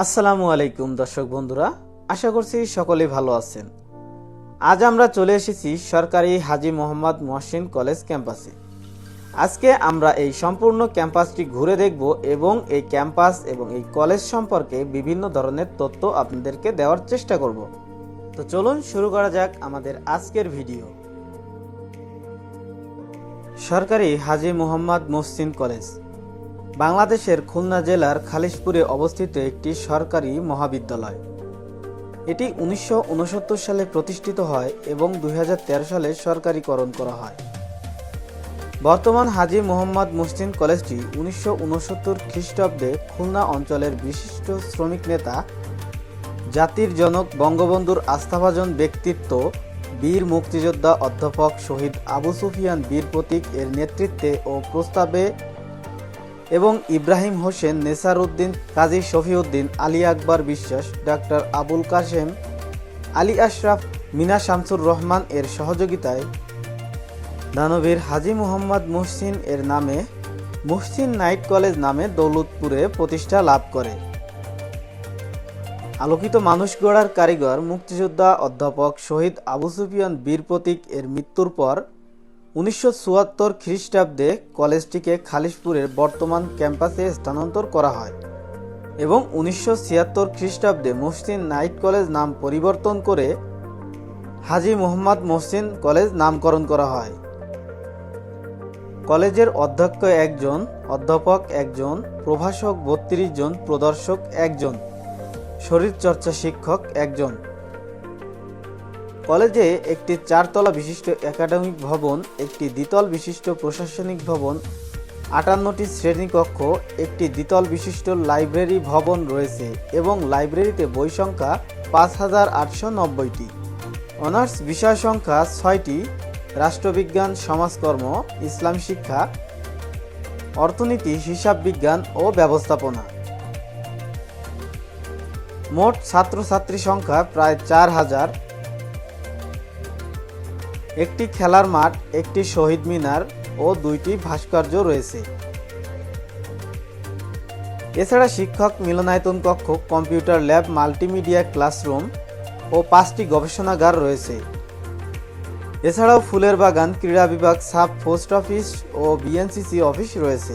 আসসালামু আলাইকুম, দর্শক বন্ধুরা। আশা করছি সকলেই ভালো আছেন। আজ আমরা চলে এসেছি সরকারি হাজি মোহাম্মদ মহসিন কলেজ ক্যাম্পাসে। আজকে আমরা এই সম্পূর্ণ ক্যাম্পাসটি ঘুরে দেখব এবং এই ক্যাম্পাস এবং এই কলেজ সম্পর্কে বিভিন্ন ধরনের তথ্য আপনাদেরকে দেওয়ার চেষ্টা করব। তো চলুন শুরু করা যাক আমাদের আজকের ভিডিও। সরকারি হাজি মোহাম্মদ মহসিন কলেজ। বাংলাদেশের খুলনা জেলার খালিশপুরে অবস্থিত একটি সরকারি মহাবিদ্যালয়। এটি উনিশশো ঊনসত্তর সালে প্রতিষ্ঠিত হয় এবং দু হাজার তেরো সালে সরকারিকরণ করা হয়। বর্তমান হাজি মোহাম্মদ মুসলিম কলেজটি উনিশশো উনসত্তর খ্রিস্টাব্দে খুলনা অঞ্চলের বিশিষ্ট শ্রমিক নেতা, জাতির জনক বঙ্গবন্ধুর আস্থাভাজন ব্যক্তিত্ব, বীর মুক্তিযোদ্ধা অধ্যাপক শহীদ আবু সুফিয়ান বীর প্রতীক এর নেতৃত্বে ও প্রস্তাবে এবং ইব্রাহিম হোসেন নেসার উদ্দিন কাজী শফিউদ্দিন, আলী আকবর বিশ্বাস, ডাক্তার আবুল কাশেম, আলী আশরাফ, মিনা শামসুর রহমান এর সহযোগিতায় দানবীর হাজি মুহাম্মদ মুহসিন এর নামে মুহসিন নাইট কলেজ নামে দৌলতপুরে প্রতিষ্ঠা লাভ করে। আলোকিত মানুষ গড়ার কারিগর, মুক্তিযোদ্ধা অধ্যাপক শহীদ আবু সুফিয়ান বীর প্রতীক এর মৃত্যুর পর উনিশশো চুয়াত্তর খ্রিস্টাব্দে কলেজটিকে খালিশপুরের বর্তমান ক্যাম্পাসে স্থানান্তর করা হয় এবং উনিশশো ছিয়াত্তর খ্রিস্টাব্দে মুহসিন নাইট কলেজ নাম পরিবর্তন করে হাজি মোহাম্মদ মহসিন কলেজ নামকরণ করা হয়। কলেজের অধ্যক্ষ একজন, অধ্যাপক একজন, প্রভাষক বত্রিশ জন, প্রদর্শক একজন, শরীরচর্চা শিক্ষক একজন। কলেজে একটি চারতলা বিশিষ্ট একাডেমিক ভবন, একটি দ্বিতল বিশিষ্ট প্রশাসনিক ভবন, আটান্নটি শ্রেণীকক্ষ, একটি দ্বিতল বিশিষ্ট লাইব্রেরি ভবন রয়েছে এবং লাইব্রেরিতে বই সংখ্যা পাঁচ হাজার আটশো নব্বইটি। অনার্স বিষয় সংখ্যা ছয়টি, রাষ্ট্রবিজ্ঞান, সমাজকর্ম, ইসলাম শিক্ষা, অর্থনীতি, হিসাব বিজ্ঞান ও ব্যবস্থাপনা। মোট ছাত্রছাত্রী সংখ্যা প্রায় চার হাজার। একটি খেলার মাঠ, একটি শহীদ মিনার ও দুইটি ভাস্কর্য রয়েছে। এছাড়া শিক্ষক মিলনায়তন কক্ষ, কম্পিউটার ল্যাব, মাল্টিমিডিয়া ক্লাসরুম ও পাঁচটি গবেষণাগার রয়েছে। এছাড়াও ফুলের বাগান, ক্রীড়া বিভাগ, সাব পোস্ট অফিস ও বিএনসিসি অফিস রয়েছে।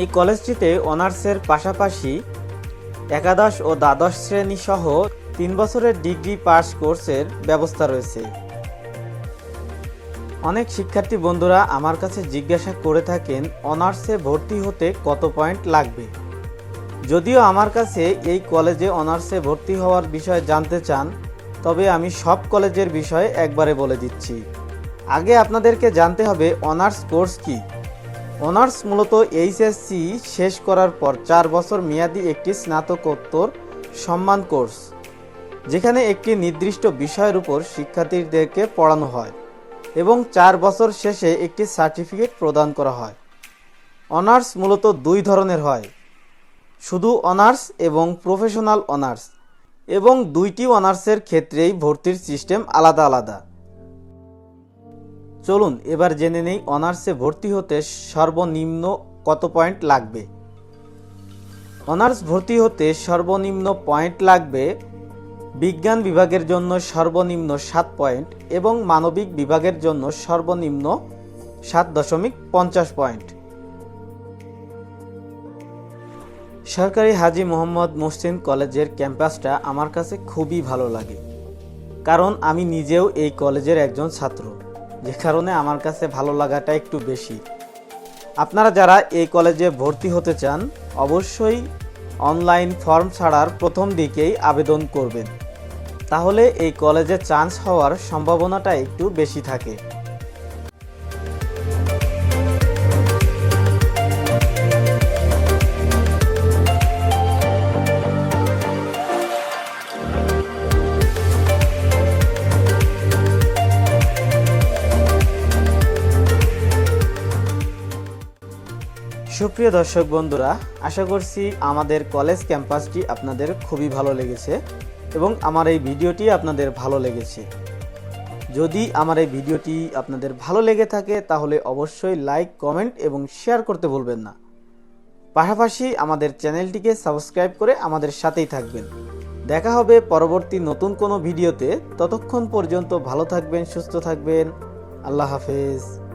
এই কলেজটিতে অনার্সের পাশাপাশি একাদশ ও দ্বাদশ শ্রেণি সহ তিন বছরের ডিগ্রি পাস কোর্সের ব্যবস্থা রয়েছে। অনেক শিক্ষার্থী বন্ধুরা আমার কাছে জিজ্ঞাসা করে থাকেন, অনার্সে ভর্তি হতে কত পয়েন্ট লাগবে? যদিও আমার কাছে এই কলেজে অনার্সে ভর্তি হওয়ার বিষয়ে জানতে চান, তবে আমি সব কলেজের বিষয়ে একবারে বলে দিচ্ছি। আগে আপনাদেরকে জানতে হবে অনার্স কোর্স কি। অনার্স মূলত এইচএসসি শেষ করার পর চার বছর মেয়াদি একটি স্নাতকোত্তর সম্মান কোর্স। যেখানে একটি নির্দিষ্ট বিষয়ের উপর শিক্ষার্থীদেরকে পড়ানো হয় এবং চার বছর শেষে একটি সার্টিফিকেট প্রদান করা হয়। অনার্স মূলত দুই ধরনের হয়, শুধু অনার্স এবং প্রফেশনাল অনার্স, এবং দুইটি অনার্সের ক্ষেত্রেই ভর্তির সিস্টেম আলাদা আলাদা। চলুন এবার জেনে নেই অনার্সে ভর্তি হতে সর্বনিম্ন কত পয়েন্ট লাগবে। অনার্স ভর্তি হতে সর্বনিম্ন পয়েন্ট লাগবে বিজ্ঞান বিভাগের জন্য সর্বনিম্ন সাত পয়েন্ট এবং মানবিক বিভাগের জন্য সর্বনিম্ন সাত দশমিক পঞ্চাশ পয়েন্ট। সরকারি হাজি মোহাম্মদ মুহসিন কলেজের ক্যাম্পাসটা আমার কাছে খুবই ভালো লাগে। কারণ আমি নিজেও এই কলেজের একজন ছাত্র। যে কারণে আমার কাছে ভালো লাগাটা একটু বেশি। আপনারা যারা এই কলেজে ভর্তি হতে চান, অবশ্যই অনলাইন ফর্ম ছাড়ার প্রথম দিকেই আবেদন করবেন। তাহলে এই কলেজে চান্স হওয়ার সম্ভাবনাটা একটু বেশি থাকে। সুপ্রিয় দর্শক বন্ধুরা, আশা করছি আমাদের কলেজ ক্যাম্পাসটি আপনাদের খুবই ভালো লেগেছে। এবং আমার এই ভিডিওটি আপনাদের ভালো লেগেছে। যদি আমার এই ভিডিওটি আপনাদের ভালো লেগে থাকে, তাহলে অবশ্যই লাইক, কমেন্ট এবং শেয়ার করতে ভুলবেন না। পাশাপাশি আমাদের চ্যানেলটিকে সাবস্ক্রাইব করে আমাদের সাথেই থাকবেন। দেখা হবে পরবর্তী নতুন কোনো ভিডিওতে। ততক্ষণ পর্যন্ত ভালো থাকবেন, সুস্থ থাকবেন। আল্লাহ হাফেজ।